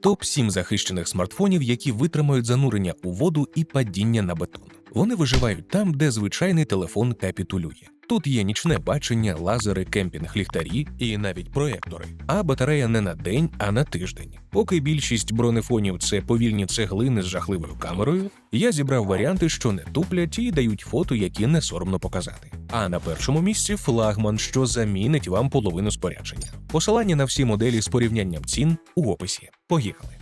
Топ 7 захищених смартфонів, які витримають занурення у воду і падіння на бетон. Вони виживають там, де звичайний телефон капітулює. Тут є нічне бачення, лазери, кемпінг, ліхтарі і навіть проектори. А батарея не на день, а на тиждень. Поки більшість бронефонів це повільні цеглини з жахливою камерою, я зібрав варіанти, що не туплять і дають фото, які не соромно показати. А на першому місці флагман, що замінить вам половину спорядження. Посилання на всі моделі з порівнянням цін у описі. Поїхали.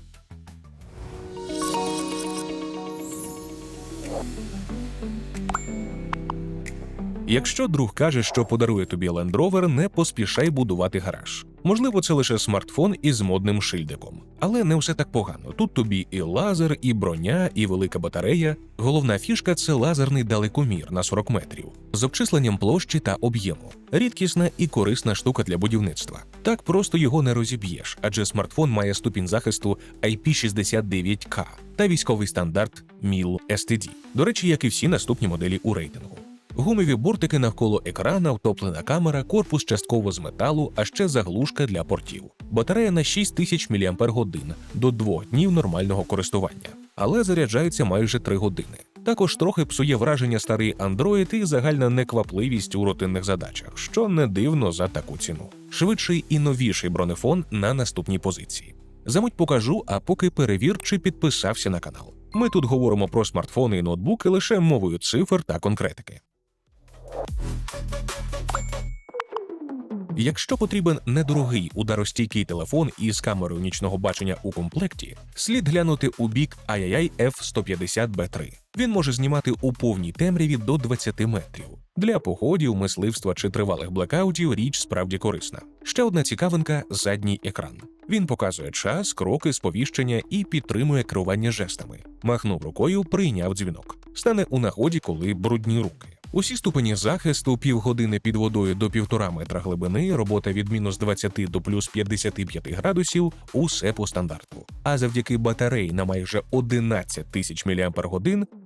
Якщо друг каже, що подарує тобі Land Rover, не поспішай будувати гараж. Можливо, це лише смартфон із модним шильдиком. Але не все так погано. Тут тобі і лазер, і броня, і велика батарея. Головна фішка це лазерний далекомір на 40 метрів з обчисленням площі та об'єму. Рідкісна і корисна штука для будівництва. Так просто його не розіб'єш, адже смартфон має ступінь захисту IP69K та військовий стандарт MIL STD. До речі, як і всі наступні моделі у рейтингу. Гумові бортики навколо екрана, втоплена камера, корпус частково з металу, а ще заглушка для портів. Батарея на 6000 мАч до двох днів нормального користування, але заряджається майже 3 години. Також трохи псує враження старий Android і загальна неквапливість у рутинних задачах, що не дивно за таку ціну. Швидший і новіший бронефон на наступній позиції. Замить покажу, а поки перевір, чи підписався на канал. Ми тут говоримо про смартфони і ноутбуки лише мовою цифр та конкретики. Якщо потрібен недорогий ударостійкий телефон із камерою нічного бачення у комплекті, слід глянути у бік IAI F150B3. Він може знімати у повній темряві до 20 метрів. Для походів, мисливства чи тривалих блекаутів річ справді корисна. Ще одна цікавинка задній екран. Він показує час, кроки, сповіщення і підтримує керування жестами. Махнув рукою, прийняв дзвінок. Стане у нагоді, коли брудні руки. Усі ступені захисту, півгодини під водою до півтора метра глибини, робота від мінус 20 до плюс 55 градусів, усе по стандарту. А завдяки батареї на майже 11 тисяч мАч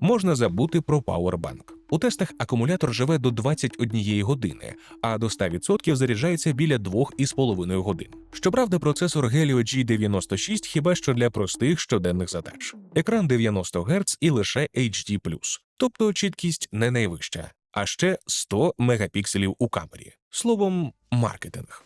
можна забути про пауербанк. У тестах акумулятор живе до 21 години, а до 100% заряджається біля 2,5 годин. Щоправда, процесор Helio G96 хіба що для простих щоденних задач. Екран 90 Гц і лише HD+, тобто чіткість не найвища, а ще 100 мегапікселів у камері. Словом, маркетинг.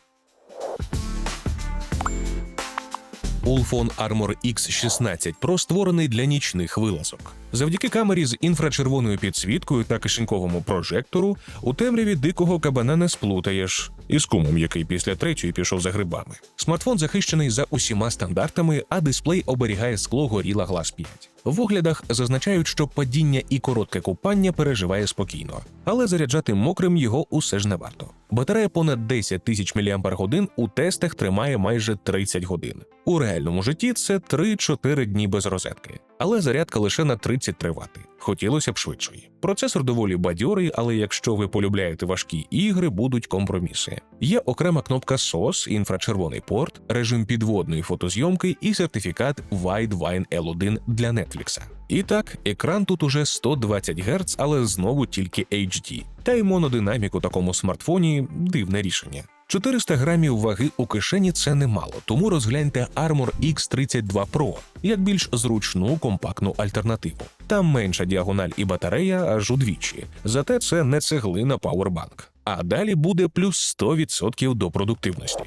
Ulfon Armor X16 Pro створений для нічних вилазок. Завдяки камері з інфрачервоною підсвіткою та кишеньковому прожектору у темряві дикого кабана не сплутаєш із кумом, який після третьої пішов за грибами. Смартфон захищений за усіма стандартами, а дисплей оберігає скло Gorilla Glass 5. В оглядах зазначають, що падіння і коротке купання переживає спокійно, але заряджати мокрим його усе ж не варто. Батарея понад 10 тисяч мАч у тестах тримає майже 30 годин. У реальному житті це 3-4 дні без розетки, але зарядка лише на 33 Вт. Хотілося б швидшої. Процесор доволі бадьорий, але якщо ви полюбляєте важкі ігри, будуть компроміси. Є окрема кнопка SOS, інфрачервоний порт, режим підводної фотозйомки і сертифікат Widevine L1 для Netflix. І так, екран тут уже 120 Гц, але знову тільки HD. Та й монодинамік у такому смартфоні дивне рішення. 400 грамів ваги у кишені це немало, тому розгляньте Armor X32 Pro як більш зручну компактну альтернативу. Там менша діагональ і батарея аж удвічі, зате це не цеглина Powerbank. А далі буде плюс 100% до продуктивності.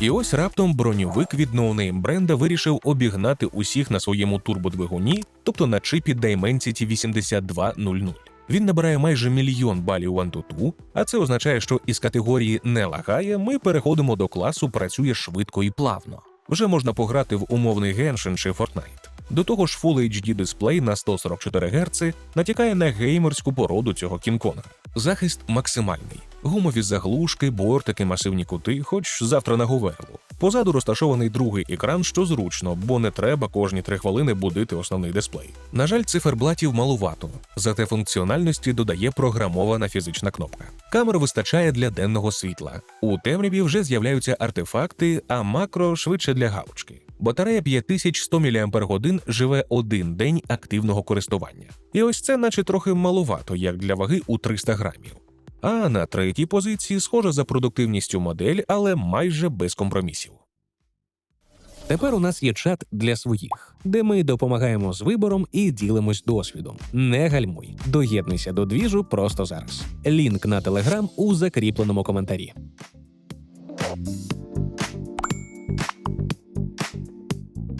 І ось раптом броньовик від ноунейм бренда вирішив обігнати усіх на своєму турбодвигуні, тобто на чипі Dimensity 8200. Він набирає майже мільйон балів Antutu, а це означає, що із категорії не лагає ми переходимо до класу працює швидко і плавно. Вже можна пограти в умовний Genshin чи Fortnite. До того ж, Full HD дисплей на 144 Гц натякає на геймерську породу цього кінконга. Захист максимальний. Гумові заглушки, бортики, масивні кути, хоч завтра на говерлу. Позаду розташований другий екран, що зручно, бо не треба кожні три хвилини будити основний дисплей. На жаль, циферблатів малувато, зате функціональності додає програмована фізична кнопка. Камер вистачає для денного світла. У темряві вже з'являються артефакти, а макро швидше для галочки. Батарея 5100 мАч живе один день активного користування. І ось це, наче трохи малувато, як для ваги у 300 грамів. А на третій позиції схожа за продуктивністю модель, але майже без компромісів. Тепер у нас є чат для своїх, де ми допомагаємо з вибором і ділимось досвідом. Не гальмуй, доєднуйся до двіжу просто зараз. Лінк на телеграм у закріпленому коментарі.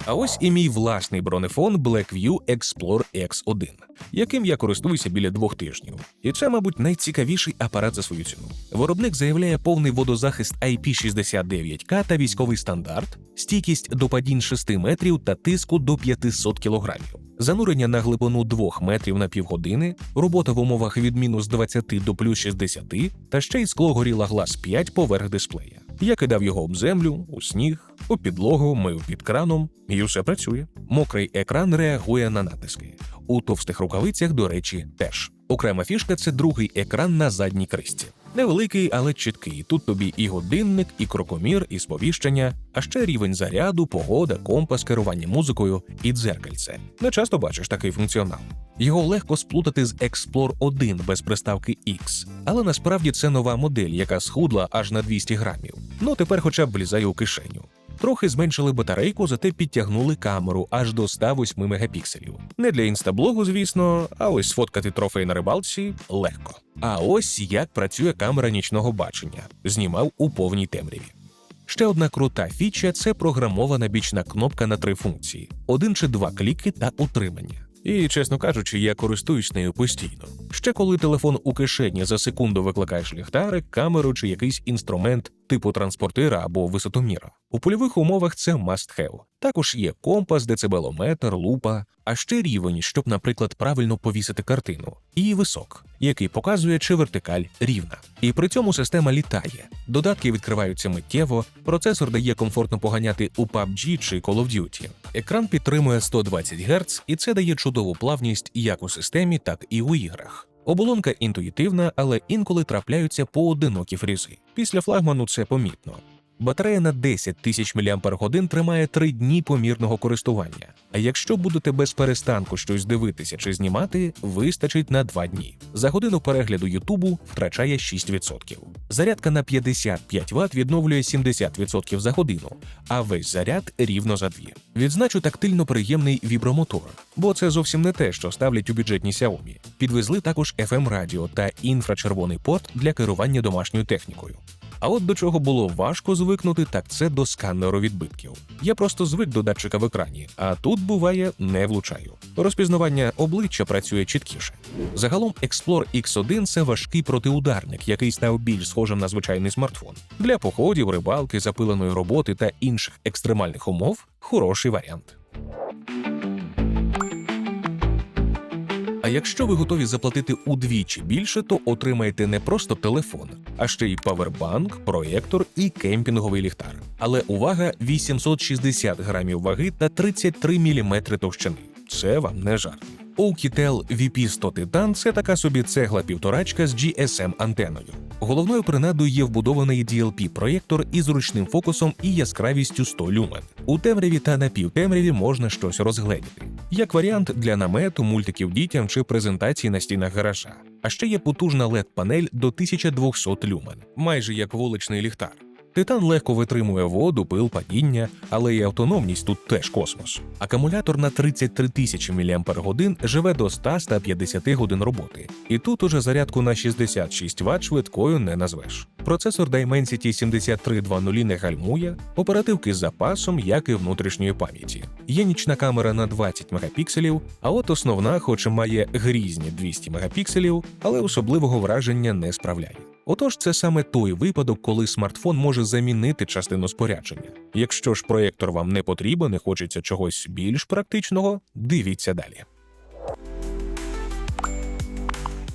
А ось і мій власний бронефон Blackview Explorer X1, яким я користуюся біля двох тижнів. І це, мабуть, найцікавіший апарат за свою ціну. Виробник заявляє повний водозахист IP69K та військовий стандарт, стійкість до падінь 6 метрів та тиску до 500 кілограмів. Занурення на глибину 2 метрів на півгодини, робота в умовах від мінус 20 до плюс 60, та ще й скло горіла глаз 5 поверх дисплея. Я кидав його об землю, у сніг, у підлогу, мив під краном, і все працює. Мокрий екран реагує на натиски. У товстих рукавицях, до речі, теж. Окрема фішка це другий екран на задній кришці. Невеликий, але чіткий. Тут тобі і годинник, і крокомір, і сповіщення, а ще рівень заряду, погода, компас, керування музикою і дзеркальце. Не часто бачиш такий функціонал. Його легко сплутати з Explore 1 без приставки X, але насправді це нова модель, яка схудла аж на 200 грамів. Ну тепер хоча б влізає у кишеню. Трохи зменшили батарейку, зате підтягнули камеру аж до 108 мегапікселів. Не для інстаблогу, звісно, а ось сфоткати трофей на рибалці легко. А ось як працює камера нічного бачення. Знімав у повній темряві. Ще одна крута фіча це програмована бічна кнопка на три функції: один чи два кліки та утримання. І, чесно кажучи, я користуюсь нею постійно. Ще коли телефон у кишені за секунду викликаєш ліхтарик, камеру чи якийсь інструмент типу транспортира або висотоміра. У польових умовах це must have. Також є компас, децибелометр, лупа, а ще рівень, щоб, наприклад, правильно повісити картину, і висок, який показує, чи вертикаль рівна. І при цьому система літає. Додатки відкриваються миттєво, процесор дає комфортно поганяти у PUBG чи Call of Duty. Екран підтримує 120 Гц, і це дає чудову плавність як у системі, так і у іграх. Оболонка інтуїтивна, але інколи трапляються поодинокі фрізи. Після флагману це помітно. Батарея на 10 тисяч мАч тримає 3 дні помірного користування. А якщо будете без перестанку щось дивитися чи знімати, вистачить на 2 дні. За годину перегляду Ютубу втрачає 6%. Зарядка на 55 Вт відновлює 70% за годину, а весь заряд рівно за 2. Відзначу тактильно приємний вібромотор, бо це зовсім не те, що ставлять у бюджетній Xiaomi. Підвезли також FM радіо та інфрачервоний порт для керування домашньою технікою. А от до чого було важко звикнути, так це до сканеру відбитків. Я просто звик до датчика в екрані, а тут буває не влучаю. Розпізнавання обличчя працює чіткіше. Загалом Explore X1 це важкий протиударник, який став більш схожим на звичайний смартфон. Для походів, рибалки, запиленої роботи та інших екстремальних умов хороший варіант. Якщо ви готові заплатити удвічі більше, то отримаєте не просто телефон, а ще й павербанк, проєктор і кемпінговий ліхтар. Але увага: 860 грамів ваги та 33 мм товщини. Це вам не жарт. Oukitel VP100 Titan – це така собі цегла півторачка з GSM антеною. Головною принадою є вбудований DLP-проєктор із ручним фокусом і яскравістю 100 люмен. У темряві та напівтемряві можна щось розгледіти. Як варіант для намету, мультиків дітям чи презентації на стінах гаража. А ще є потужна LED-панель до 1200 люмен, майже як вуличний ліхтар. Титан легко витримує воду, пил, падіння, але і автономність тут теж космос. Акумулятор на 33 тисячі мАч живе до 100-150 годин роботи, і тут уже зарядку на 66 Вт швидкою не назвеш. Процесор Dimensity 7320 не гальмує, оперативки з запасом, як і внутрішньої пам'яті. Є нічна камера на 20 мегапікселів, а от основна, хоч і має грізні 200 мегапікселів, але особливого враження не справляє. Отож, це саме той випадок, коли смартфон може замінити частину спорядження. Якщо ж проєктор вам не потрібен і хочеться чогось більш практичного, дивіться далі.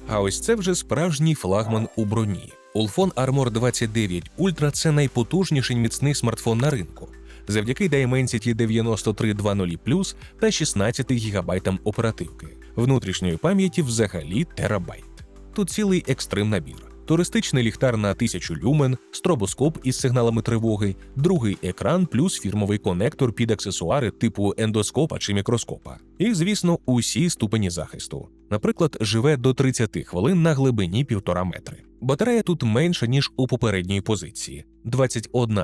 А ось це вже справжній флагман у броні. Ulfon Armor 29 Ultra – це найпотужніший міцний смартфон на ринку. Завдяки Dimensity 9320 та 16 ГБ оперативки. Внутрішньої пам'яті взагалі терабайт. Тут цілий екстрим набір туристичний ліхтар на 1000 люмен, стробоскоп із сигналами тривоги, другий екран плюс фірмовий конектор під аксесуари типу ендоскопа чи мікроскопа. І, звісно, усі ступені захисту. Наприклад, живе до 30 хвилин на глибині 1,5 метри. Батарея тут менша, ніж у попередній позиції 21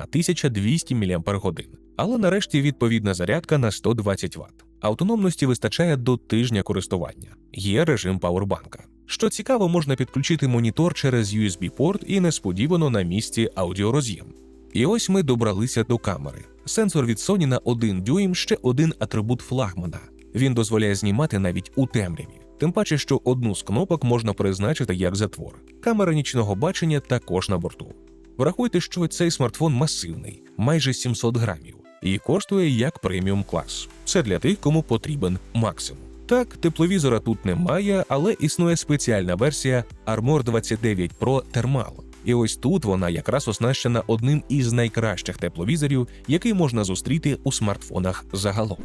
200 мАч. Але нарешті відповідна зарядка на 120 Вт. Автономності вистачає до тижня користування. Є режим пауербанка. Що цікаво, можна підключити монітор через USB-порт і несподівано на місці аудіороз'єм. І ось ми добралися до камери. Сенсор від Sony на 1 дюйм ще один атрибут флагмана. Він дозволяє знімати навіть у темряві. Тим паче, що одну з кнопок можна призначити як затвор. Камера нічного бачення також на борту. Врахуйте, що цей смартфон масивний, майже 700 грамів, і коштує як преміум клас. Це для тих, кому потрібен максимум. Так, тепловізора тут немає, але існує спеціальна версія Armor 29 Pro Thermal. І ось тут вона якраз оснащена одним із найкращих тепловізорів, який можна зустріти у смартфонах загалом.